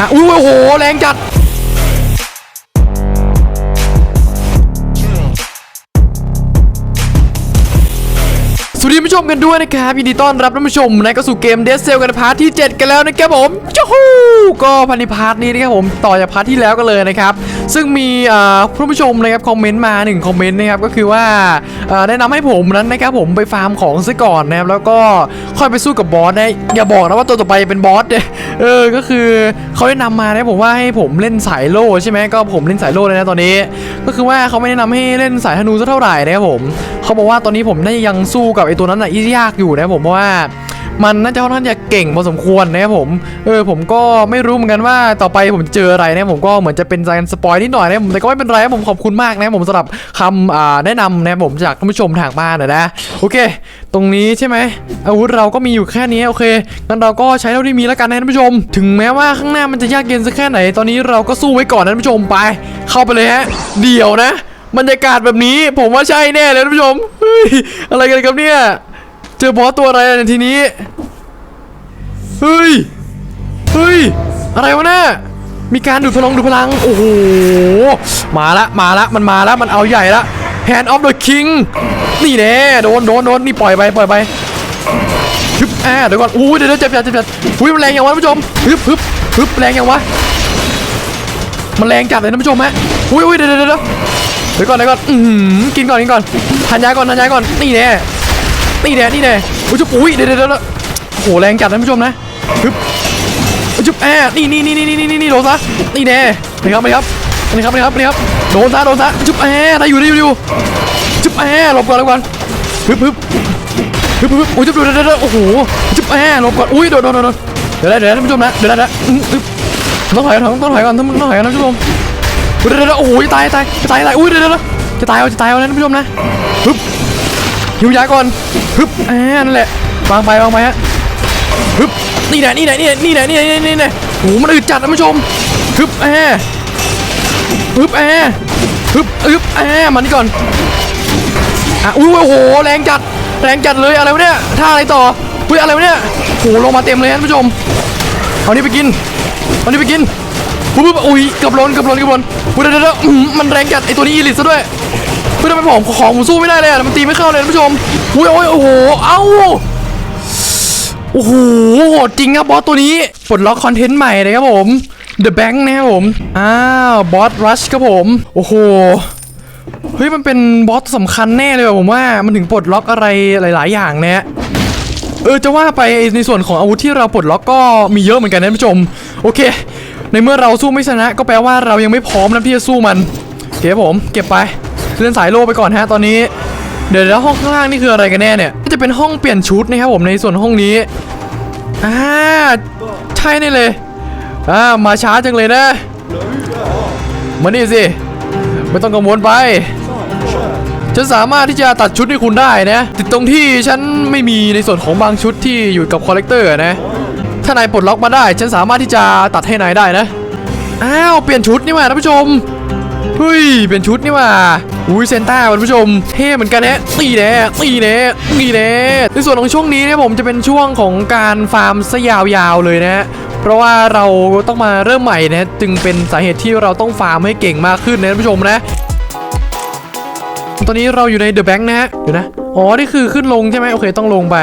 อะอุ้ยโอ้โห แรงจัดสวัสดีผู้ชมกันด้วยนะครับยินดีต้อนรับท่านผู้ชมนะก็สู่เกมเดซเซลกันพาร์ทที่ 7 กันแล้วนะครับผมจูฮูก็พันธิพาร์ทนี้นะครับผมต่อจากพาร์ทที่แล้วกันเลยนะครับ ซึ่งมีเอ่อผู้ชมนะครับคอมเมนต์มาหนึ่งคอมเมนต์นะครับก็คือว่าเอ่อแนะนำให้ผมนั้นนะครับผมไปฟาร์มของซะก่อนนะครับแล้วก็ค่อยไปสู้กับบอสนะอย่าบอกนะว่าตัวต่อไปเป็นบอสเนี่ยเออก็คือเขาแนะนำมานะผมว่าให้ผมเล่นสายโล่ใช่ไหมก็ผมเล่นสายโล่เลยนะตอนนี้ ก็คือว่าเขาไม่แนะนำให้เล่นสายธนูสักเท่าไหร่นะครับผมเขาบอกว่าตอนนี้ผมน่ายังสู้กับไอ้ตัวนั้นน่ะยากอยู่นะครับผมเพราะว่า มันน่าจะค่อนข้างจะเก่งพอสมควรนะครับผม เออผมก็ไม่รู้เหมือนกันว่าต่อไปผมเจออะไรนะผมก็เหมือนจะเป็นการสปอยนิดหน่อยนะผมแต่ก็ไม่เป็นไรนะผมขอบคุณมากนะผมสำหรับคำแนะนำนะผมจากท่านผู้ชมทางบ้านนะนะโอเค ตรงนี้ใช่ไหมอาวุธเราก็มีอยู่แค่นี้โอเคงั้นเราก็ใช้เท่าที่มีแล้วกันนะท่านผู้ชม ถึงแม้ว่าข้างหน้ามันจะยากเย็นสักแค่ไหน ตอนนี้เราก็สู้ไว้ก่อนนะท่านผู้ชมไป เข้าไปเลยฮะ เดี๋ยวนะบรรยากาศแบบนี้ผมว่าใช่แน่เลยท่านผู้ชมเฮ้ยอะไรกันครับเนี่ย เจอบอสตัวอะไรในทีนี้ เฮ้ย เฮ้ย อะไรวะเนี่ยมีการดูดพลังดูดพลัง โอ้โห มาละ มาละ มันมาละ มันเอาใหญ่ละ Hand of the King นี่แน่โดนโดนโดนนี่ปล่อยไปปล่อยไปฮึบอ่าเดี๋ยวก่อนอู้เดี๋ยวเดี๋ยวเจ็บจัดเจ็บจัดอุ้ยมันแรงอย่างวะท่านผู้ชมฮึบฮึบฮึบแรงอย่างวะ มันแรงจัดเลยท่านผู้ชมฮะอุ้ยอุ้ยเดี๋ยวเดี๋ยวเดี๋ยวเดี๋ยวก่อนเดี๋ยวก่อนอือหือกินก่อนกินก่อนทานยาก่อนทานยาก่อน นี่แน่ นี่แน่นี่แน่อุ้ยจุ๊บอุ้ยเดี๋ยวเดี๋ยวเดะโอ้โหแรงจัดนะท่านผู้ชมนะฮึบจุ๊บแอบนี่นี่นี่นี่นี่นี่นี่โดนซะนี่แน่นี่ครับนี่ครับนี่ครับนี่ครับนี่ครับโดนซะโดนซะจุ๊บแอบได้อยู่ได้อยู่ได้อยู่จุ๊บแอบหลบก่อนหลบก่อนฮึบฮึบฮึบฮึบโอ้ยจุ๊บเดี๋ยวเดี๋ยวเดะโอ้โหจุ๊บแอบหลบก่อนอุ้ยโดนโดนโดนโดนเดี๋ยวได้เดี๋ยวได้ท่านผู้ชมนะเดี๋ยวได้เดี๋ยต้อฮึบต้องถอยก่อนต้องถอยก่อนต้องต้องถอยก่อนนะท่านผู้ชมเดี๋ยวเดี๋ยวโอ้โหจะตายจะตายจะตายจะตายอุ้ยเดี๋ยวเดี๋ยวเดี๋ยวจะตายเอาจะตายเอานะท่านผู้ชมนะฮึบ หิวยาก่อนฮึบแอบนั่นแหละวางไปวางไปฮะฮึบนี่แหละนี่แหละนี่แหละนี่แหละนี่แหละนี่แหละนี่แหละโอ้โหมันอึดจัดท่านผู้ชมฮึบแอร์ฮึบแอร์ฮึบฮึบแอร์มานี่ก่อนอะอุ้ยโอ้โหแรงจัดแรงจัดเลยอะไรวะเนี่ยท่าอะไรต่ออุ้ยอะไรวะเนี่ยโอ้โหลงมาเต็มเลยท่านผู้ชมเอานี่ไปกินเอานี่ไปกินปุ๊บปุ๊บอุ้ยกือบหล้นกือบหล้นกือบหล้นอุ้ยเดี๋ยวเดี๋ยวเดี๋ยวอื้อหือมันแรงจัดไอตัวนี้อีลิทซะด้วย เฮ้ยทำไมผมของผมสู้ไม่ได้เลยอะมันตีไม่เข้าเลยท่านผู้ชมอุ้ยโอ้ยโอ้โหเอ้าโอ้โหโหดจริงครับบอสตัวนี้ปลดล็อกคอนเทนต์ใหม่เลยครับผม The Bank นะครับผม อ้าวบอสรัชครับผม โอ้โหเฮ้ยมันเป็นบอสสำคัญแน่เลยผมว่ามันถึงปลดล็อกอะไรหลาย ๆ อย่างเนี่ยเออจะว่าไปในส่วนของอาวุธที่เราปลดล็อกก็มีเยอะเหมือนกันนะท่านผู้ชม โอเค ในเมื่อเราสู้ไม่ชนะ ก็แปลว่าเรายังไม่พร้อมนะที่จะสู้มันโอเคครับผม เก็บไป เล่นสายโล่ไปก่อนฮะตอนนี้ เดี๋ยวแล้วห้องข้างล่างนี่คืออะไรกันแน่เนี่ยจะเป็นห้องเปลี่ยนชุดนะครับผมในส่วนห้องนี้อ่าใช่นี่เลยอ่ามาช้าจังเลยนะมานี่สิไม่ต้องกังวลไปฉันสามารถที่จะตัดชุดให้คุณได้นะติดตรงที่ฉันไม่มีในส่วนของบางชุดที่อยู่กับคอลเลกเตอร์นะถ้านายปลดล็อกมาได้ ฉันสามารถที่จะตัดให้นายได้นะอ้าวเปลี่ยนชุดนี่มาท่านผู้ชม เฮ้ย เป็นชุดนี่ว่าอุ้ยเซนต้าคุณผู้ชม เท่เหมือนกันแนะตีแน่ตีแน่ตีแน่ในส่วนของช่วงนี้เนี่ยผมจะเป็นช่วงของการฟาร์มซะยาวๆเลยนะเพราะว่าเราต้องมาเริ่มใหม่นะจึงเป็นสาเหตุที่เราต้องฟาร์มให้เก่งมากขึ้นนะท่านผู้ชมนะ ตอนนี้เราอยู่ในเดอะแบงค์นะฮะเดี๋ยวนะอ๋อนี่คือขึ้นลงใช่ไหมโอเคต้องลงไป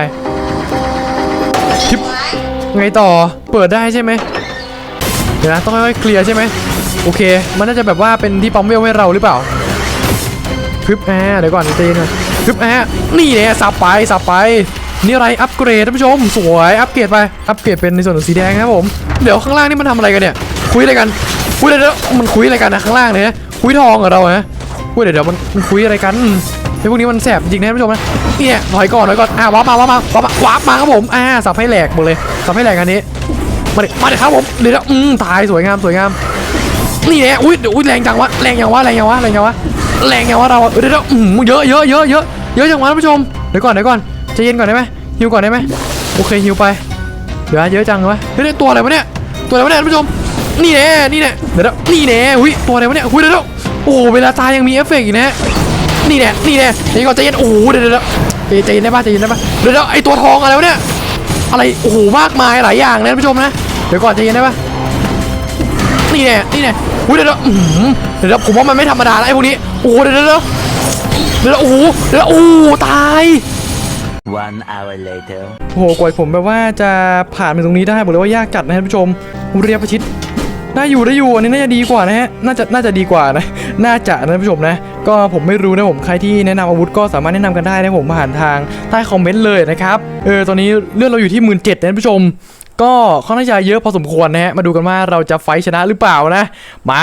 ชิปไงต่อเปิดได้ใช่ไหมเดี๋ยวนะต้องค่อยๆเคลียร์ใช่ไหม โอเค มันน่าจะแบบว่าเป็นที่ปั๊มเวลให้เราหรือเปล่าพึบแอเดี๋ยวก่อนตีนพึบแอนี่เนี่ยสับไปสับไปนี่อะไรอัปเกรดท่านผู้ชม สวยอัปเกรดไปอัปเกรดเป็นในส่วนของสีแดงครับผมเดี๋ยวข้างล่างนี่มันทำอะไรกันเนี่ย คุยอะไรกันคุยอะไรเดี๋ยวมันคุยอะไรกันนะข้างล่างเนี่ยคุยทองกับเราฮะคุยเดี๋ยวเดี๋ยวมันมันคุยอะไรกันไอ้พวกนี้มันแสบจริงนะท่านผู้ชมนะเนี่ยถอยก่อนถอยก่อนอ่าวาร์ปมาวาร์ปมาวาร์ปมาวาร์ปมาครับผมอ่าสับให้แหลกหมดเลยสับให้แหลกอันนี้มาดิมาดิครับผมเดี๋ยวอืมตายสวยงามสวยงาม นี่แน่อุ้ยอุ้ยแรงจังวะแรงยังวะแรงยังวะแรงยังวะแรงยังวะเราเดี๋ยวอืมเยอะเยอะเยอะเยอะเยอะจังวะท่านผู้ชมเดี๋ยวก่อนเดี๋ยวก่อนใจเย็นก่อนได้ไหมฮิวก่อนได้ไหมโอเคฮิวไปเดี๋ยวเยอะจังวะเฮ้ยตัวอะไรวะเนี่ยตัวอะไรวะเนี่ยท่านผู้ชมนี่แน่นี่แน่เดี๋ยวเดี๋ยวนี่แน่อุ้ยตัวอะไรวะเนี่ยอุ้ยเดี๋ยวโอ้เวลาตายยังมีเอฟเฟกต์อีกนะนี่แน่นี่แน่ใจเย็นก่อนใจเย็นโอ้เดี๋ยวเดี๋ยวเดี๋ยวใจเย็นได้ป่ะใจเย็นได้ป่ะเดี๋ยวเดี๋ยวไอตัวทองอะไรวะเนี่ยอะไรโอ้โหมากมายหลายอย่างนะท่านผู้ชมนะเดี๋ยวก่อนใจเย็นได้ป่ะ นี่แน่นี่แน่อุ้ยเดี๋ยวเดี๋ยวอื้อหือเดี๋ยวเดี๋ยวผมว่ามันไม่ธรรมดาแล้วไอ้พวกนี้โอ้โหเดี๋ยวเดี๋ยวเดี๋ยวเดี๋ยวโอ้โหเดี๋ยวโอ้โหตาย One hour later. โอ้โหกว่าผมแบบว่าจะผ่านไปตรงนี้ได้บอกเลยว่ายากจัดนะท่านผู้ชมเรียบประชิดได้อยู่ได้อยู่อันนี้น่าจะดีกว่านะฮะน่าจะน่าจะดีกว่านะ น่าจะนะท่านผู้ชมนะ ก็ผมไม่รู้นะผมใครที่แนะนำอาวุธก็สามารถแนะนำกันได้นะผมผ่านทางใต้คอมเมนต์เลยนะครับเออตอนนี้เลือดเราอยู่ที่หมื่นเจ็ดนะท่านผู้ชม ก็ค่อนข้างจะเยอะพอสมควรนะฮะ มาดูกันว่าเราจะไฟชนะหรือเปล่านะ มา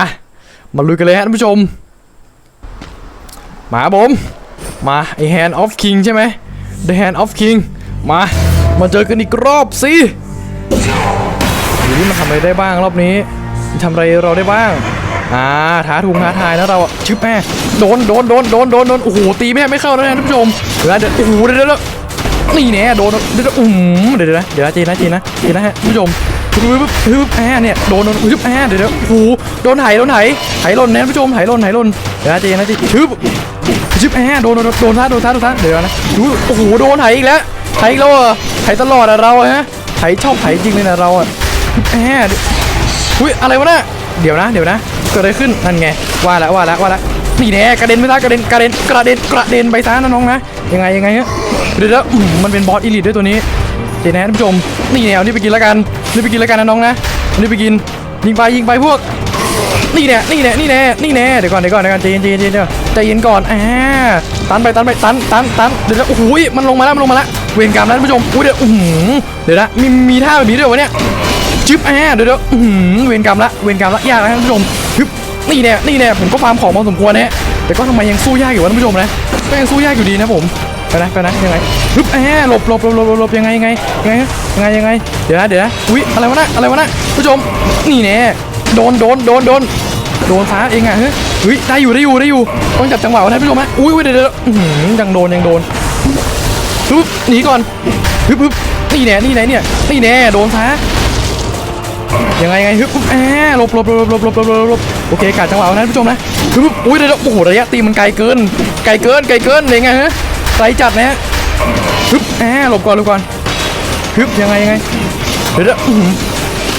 มาลุยกันเลยฮะท่านผู้ชม มาบผมมาไอ Hand of King ใช่ไหม The Hand of King มา มาเจอกันอีกรอบสิดูนี่มันทำอะไรได้บ้างรอบนี้มันทำอะไรเราได้บ้าง อ่าท้าทุงท้าทายนะเราอะชึบแม่โดนโดนโดนโดนโดนโดนโอ้โหตีไม่ไม่เข้านะท่านผู้ชมเดี๋ยวเดี๋ยวโอ้โหเดี๋ยวเดี๋ยวเดี๋ยว นี่แน่โดนเดี๋ยวเดี๋ยวอืมเดี๋ยวนะเดี๋ยวนะจีนนะจีนนะจีนนะฮะผู้ชมปึ๊บปึ๊บปึ๊บอ่เนี่ยโดนโดนปึ๊บอ่เดี๋ยวเดี๋ยวโอ้โหโดนไถโดนไถไถหล่นนะท่านผู้ชมไถหล่นไถหล่นเดี๋ยวนะจีนนะจีนชึบชิบแอโดนโดนโดนท่าโดนท่าโดนท่าเดี๋ยวนะดูโอ้โหโดนไถอีกแล้วไถอีกแล้วเรอไถตลอดอะเราฮะไถชอบไถจริงเลยนะเราอะชิบแออุ้ยอะไรวะน่ะเดี๋ยวนะเดี๋ยวนะเกิดอะไรขึ้นนั่นไงว่าแล้วว่าแล้วว่าแล้วนี่แน่กระเด็นไปซะกระเด็นกระเด็นกระเด็นกระเด็นไปซะนะน้องนะยังไงยังไงฮะ เดี๋ยวล้วมันเป็นบอสอีลิทด้วยตัวนี้เดี๋ยวนะท่านผู้ชมนี่แนวนี่ไปกินแล้วกันนี่ไปกินแล้วกันนะน้องนะนี่ไปกินยิงไปยิงไปพวก นี่แน่นี่แน่นี่แน่นี่แน่เดี๋ยวก่อนเดี๋ยวก่อนเดี๋ยวก่อนใจเย็นใจเย็นใจเย็นเดี๋ยวใจเย็นก่อนอ่าตันไปตันไปตันตันตันเดี๋ยวนะโอ้โหมันลงมาแล้วมันลงมาแล้วเวรกรรมนะท่านผู้ชมอุ้ยเดี๋ยวอื้อหือเดี๋ยวนะมีมีท่าแบบนี้ด้วยวะเนี่ยจึ๊บอ่าเดี๋ยวเดี๋ยวอื้อหือเวรกรรมละเวรกรรมละยากนะท่านผู้ชมฮึบนี่แน่นี่แน่ผมก็ฟาร์มของพอสมควรนะแต่ก็ทำไมยังสู้ยากอยู่วะท่านผู้ชมนะก็ยังสู้ยากอยู่ดีนะผม ไปนะไปนะยังไงฮึบแหหลบหลบหลบหลบหลบยังไงยังไงยังไงยังไงเดี๋ยวนะเดี๋ยวนะอุ้ยอะไรวะนะอะไรวะนะผู้ชมนี่แน่โดนโดนโดนโดนโดนฟ้าเองอะเฮ้ยได้อยู่ได้อยู่ได้อยู่ต้องจับจังหวะนะผู้ชมฮะอุ้ยเดี๋ยวเดี๋ยวยังโดนยังโดนฮึบหนีก่อนฮึบฮึบนี่แน่นี่แน่เนี่ยนี่แน่โดนฟ้ายังไงยังไงฮึบแหหลบหลบหลบหลบหลบหลบหลบโอเคกาดจังหวะนะผู้ชมนะฮึบอุ้ยเดี๋ยวโอ้โหระยะตีมันไกลเกิน ไกลเกินไกลเกินยังไงฮะ ไกลจัดนะฮะปึ๊บแอบหลบก่อนหลบก่อนปึ๊บยังไงยังไงเดี๋ยวเดี๋ยวอื้อหือ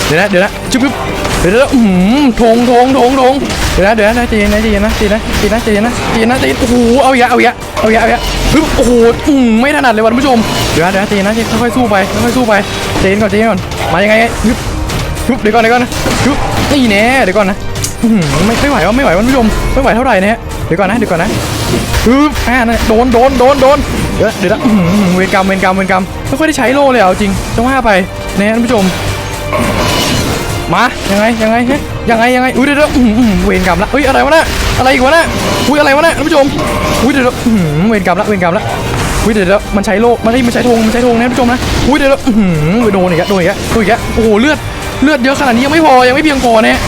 เดี๋ยวนะเดี๋ยวนะจุ๊บจุ๊บเดี๋ยวนะอืมทงทงทงทงเดี๋ยวนะเดี๋ยวนะใจเย็นนะใจเย็นนะใจเย็นนะใจเย็นนะใจเย็นนะใจเย็นนะใจเย็นโอ้โหเอาอีกแล้วเอาอีกแล้วเอาอีกแล้วเอาอีกแล้วปึ๊บโอ้โหอืมไม่ถนัดเลยว่ะท่านผู้ชมเดี๋ยวนะเดี๋ยวนะใจเย็นนะจเย็นค่อยๆสู้ไปค่อยๆสู้ไปใจเย็นก่อนใจเย็นก่อนมายังไงปึ๊บปึ๊บเดี๋ยวก่อนเดี๋ยวก่อนนะปึ๊บนี่แน่เดี๋ยวก่อนนะไม่ไม่ไหววะไม่ไหววะท่านผู้ชมไม่ไหวเท่าไหร่นะฮะเดี๋ยวก่อนนะเดี๋ยวก่อนนะ ปึ๊บอ่านั่นโดนโดนโดนโดนเดี๋ยวเดี๋ยวนะอื้อหือเวรกรรมเวรกรรมเวรกรรมไม่ค่อยได้ใช้โล่เลยเอาจริงจะว่าไปนะฮะท่านผู้ชม มายังไงยังไงเฮ้ยยังไงยังไงอุ้ยเดี๋ยวเดี๋ยวอื้อหือเวรกรรมละเฮ้ยอะไรวะน่ะอะไรอีกวะน่ะอุ้ยอะไรวะน่ะท่านผู้ชมอุ้ยเดี๋ยวเดี๋ยวอื้อหือเวรกรรมละเวรกรรมละอุ้ยเดี๋ยวเดี๋ยวมันใช้โล่มันไม่มันใช้ธงมันใช้ธงนะท่านผู้ชมนะอุ้ยเดี๋ยวเดี๋ยวอื้อหือโดนอีกแล้วโดนอีกแล้วโดนอีกแล้วโอ้โหเลือดเลือดเยอะขนาดนี้ยังไม่พอยังไม่เพียงพอนะฮะ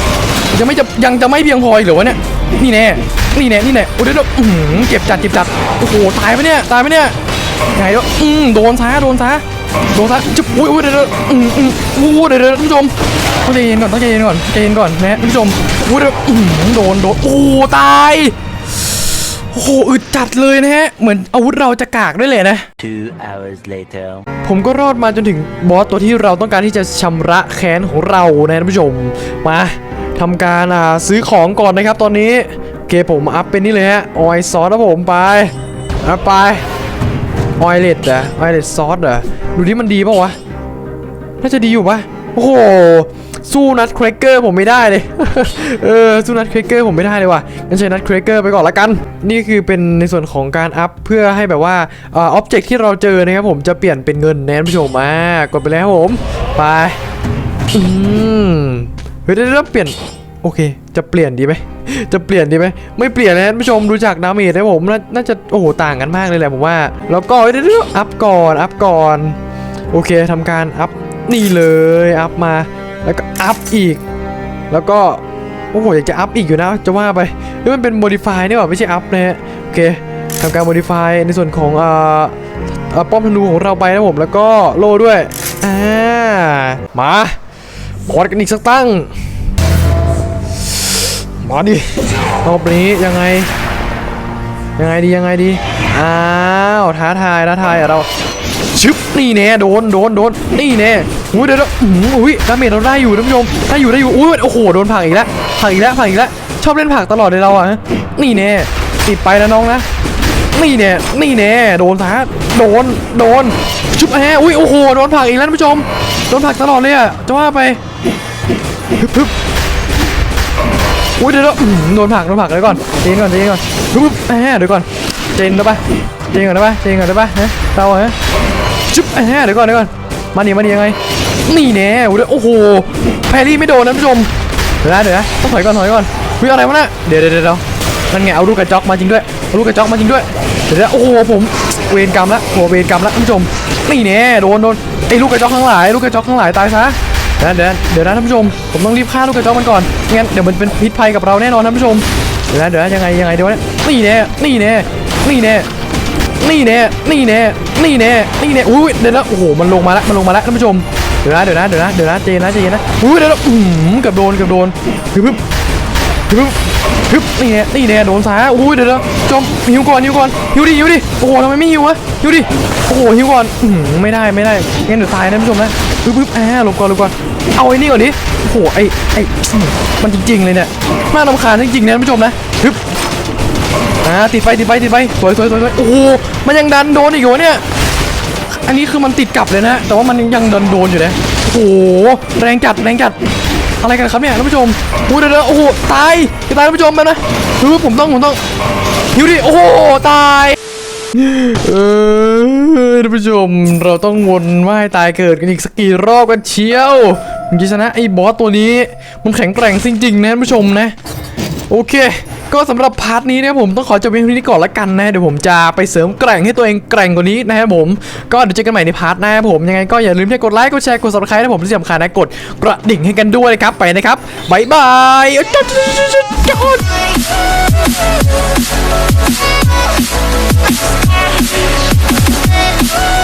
ยังไม่จะยังจะไม่เพียงพออีกเหรอวะเนี่ยนี่แน่ นี่แน่นี่แน่โอ้ยเดี๋ยวเดี๋ยวอื้อหือเจ็บจัดเจ็บจัดโอ้โหตายไหมเนี่ยตายไหมเนี่ยยังไงเดี๋ยวอืมโดนซะโดนซะโดนซะจุ๊บอุ้ยอุ้ยเดี๋ยวเดี๋ยวอืมอืมอู้เดี๋ยวเดี๋ยวท่านผู้ชมต้องใจเย็นก่อนต้องใจเย็นก่อนใจเย็นก่อนนะท่านผู้ชมโอ้โหอื้อหือโดนโดนโอ้ตายโอ้โหอึดจัดเลยนะฮะเหมือนอาวุธเราจะกากด้วยเลยนะ Two hours later. ผมก็รอดมาจนถึงบอสตัวที่เราต้องการที่จะชำระแค้นของเรานะท่านผู้ชมมาทำการอ่าซื้อของก่อนนะครับตอนนี้โอ เคผมอัพเป็นนี่เลยฮะ ออยซอสครับผมไปอัพไป ออยเลดอะออยเลดซอสอะดูที่มันดีป่าวะ น่าจะดีอยู่ปะโอ้โห สู้นัดครกเกอร์ผมไม่ได้เลย เออ สู้นัดครกเกอร์ผมไม่ได้เลยว่ะ งั้นใช้นัดครกเกอร์ไปก่อนละกัน นี่คือเป็นในส่วนของการอัพเพื่อให้แบบว่าอ่ออ็อบเจกต์ที่เราเจอนะครับผมจะเปลี่ยนเป็นเงินแน่นผู้ชมมากดไปแล้วผม ไป อืม เฮ้ยเดี๋ยวเดี๋ยวเปลี่ยน โอเค จะเปลี่ยนดีไหมจะเปลี่ยนดีไหมไม่เปลี่ยนนะท่านผู้ชมดูจากดาเมจนะผมน่าน่าจะโอ้โหต่างกันมากเลยแหละผมว่า แล้วก็เดี๋ยวเดี๋ยวอัพก่อนอัพก่อนโอเคทำการอัพนี่เลยอัพมา แล้วก็อัพอีก แล้วก็โอ้โหอยากจะอัพอีกอยู่นะจะว่าไปนี่มันเป็น modify นี่หว่าไม่ใช่อัพนะฮะโอเคทำการ modify ในส่วนของเอ่อป้อมธนูของเราไปนะผมแล้วก็โล่ด้วยอ่ามาขอกันอีกสักตั้ง มาดิรอบนี้ยังไง ยังไงดียังไงดี อ้าวท้าทายท้าทายอะเราชึบนี่แน่โดนโดนโดนนี่แน่อุ้ยเดี๋ยวดูอุ้ยดาเมจเราได้อยู่ท่านผู้ชมได้อยู่ได้อยู่อุ้ยโอ้โหโดนผักอีกแล้วผักอีกแล้วผักอีกแล้วชอบเล่นผักตลอดเลยเราอะนี่แน่ติดไปนะน้องนะนี่แน่นี่แน่โดนซะโดนโดนชุบแฮอุ้ยโอ้โหโดนผักอีกแล้วท่านผู้ชมโดนผักตลอดเลยอะจะว่าไปฮึบ อุ้ยเดี๋ยวโดนผักโดนผักเลยก่อนเจนก่อนเจนก่อนฮึบฮึบแฮเดี๋ยวก่อนเจนได้ปะเจนก่อนได้ปะเจนก่อนได้ปะฮะเราฮะชุบแหมเดี๋ยวก่อนเดี๋ยวก่อนมาหนีมาหนียังไงนี่แน่โอ้โหโอ้โหแพรี่ไม่โดนนะท่านผู้ชมเดี๋ยวนะเดี๋ยวนะต้องถอยก่อนถอยก่อนเฮ้ยอะไรวะน่ะเดี๋ยวเดี๋ยวเดี๋ยวนั่นไงเอาลูกกระจอกมาจริงด้วยเอาลูกกระจอกมาจริงด้วยเดี๋ยวนะโอ้โหผมเวรกรรมละโอ้โหเวรกรรมละท่านผู้ชมนี่แน่โดนโดนไอ้ลูกกระจอกข้งหลายลูกกระจอกข้งหลายตายซะ เดี๋ยวนะเดี๋ยวนะเดี๋ยวนะท่านผู้ชม ผมต้องรีบฆ่าลูกกระจอกมันก่อนไม่งั้นเดี๋ยวมันเป็นพิษภัยกับเราแน่นอนท่านผู้ชม เดี๋ยวนะเดี๋ยวยังไงยังไงเดี๋ยวนะนี่แน่ นี่แน่ นี่แน่ นี่แน่ นี่แน่ นี่แน่ นี่แน่ อุ้ยเดี๋ยวนะ โอ้โห มันลงมาแล้วมันลงมาแล้วท่านผู้ชม เดี๋ยวนะ เดี๋ยวนะ เดี๋ยวนะ เดี๋ยวนะ เจนนะ เจนนะ อุ้ยเดี๋ยวนะอืมเกือบโดน เกือบโดนฮึบฮึบฮึบฮึบนี่แน่ นี่แน่ โดนสาอุ้ยเดี๋ยวนะจมหิวก่อนหิวก่อนหิวดิหิวดิ โอ้โหทำไมไม่หิววะหิวดิ โอ้โหหิวก่อนอืมไม่ได้ ไม่ได้ งั้นเดี๋ยวตายนะท่านผู้ชมนะ ฮึบฮึบอ่าหลบก่อนหลบก่อนเอาไอ้นี่ก่อนดิโอ้โหไอ้ไอ้มันจริงๆเลยเนี่ยน่ารำคาญจริงๆนะท่านผู้ชมนะฮึบอ่าติดไฟติดไฟติดไฟสวยสวยสวยสวยโอ้โหมันยังดันโดนอีกเหรอเนี่ยอันนี้คือมันติดกลับเลยนะ แต่ว่ามันยังดันโดนอยู่นะโอ้โหแรงจัดแรงจัดอะไรกันครับเนี่ยท่านผู้ชมโอ้เดี๋ยวเดี๋ยวโอ้โหตายจะตายท่านผู้ชมไปนะคือผมต้องผมต้องหิวดิโอ้โหตายเออ ฮ้ยท่านผู้ชมเราต้องวนว่ายตายเกิดกันอีกสักกี่รอบกันเชียวมื่อะชนะไอ้บอสตัวนี้ มันแข็งแกร่งจริงๆนะท่านผู้ชมนะ โอเค ก็สำหรับพาร์ทนี้นะผมต้องขอจบเพียงเท่านี้ก่อนละกันนะเดี๋ยวผมจะไปเสริมแกร่งให้ตัวเองแกร่งกว่านี้นะครับผมก็เดี๋ยวเจอกันใหม่ในพาร์ทหน้าผมยังไงก็อย่าลืมที่กดไลค์กดแชร์กดซับสไครต์นะผมที่สำคัญนะกดกระดิ่งให้กันด้วยนะครับไปนะครับบายบาย Bye.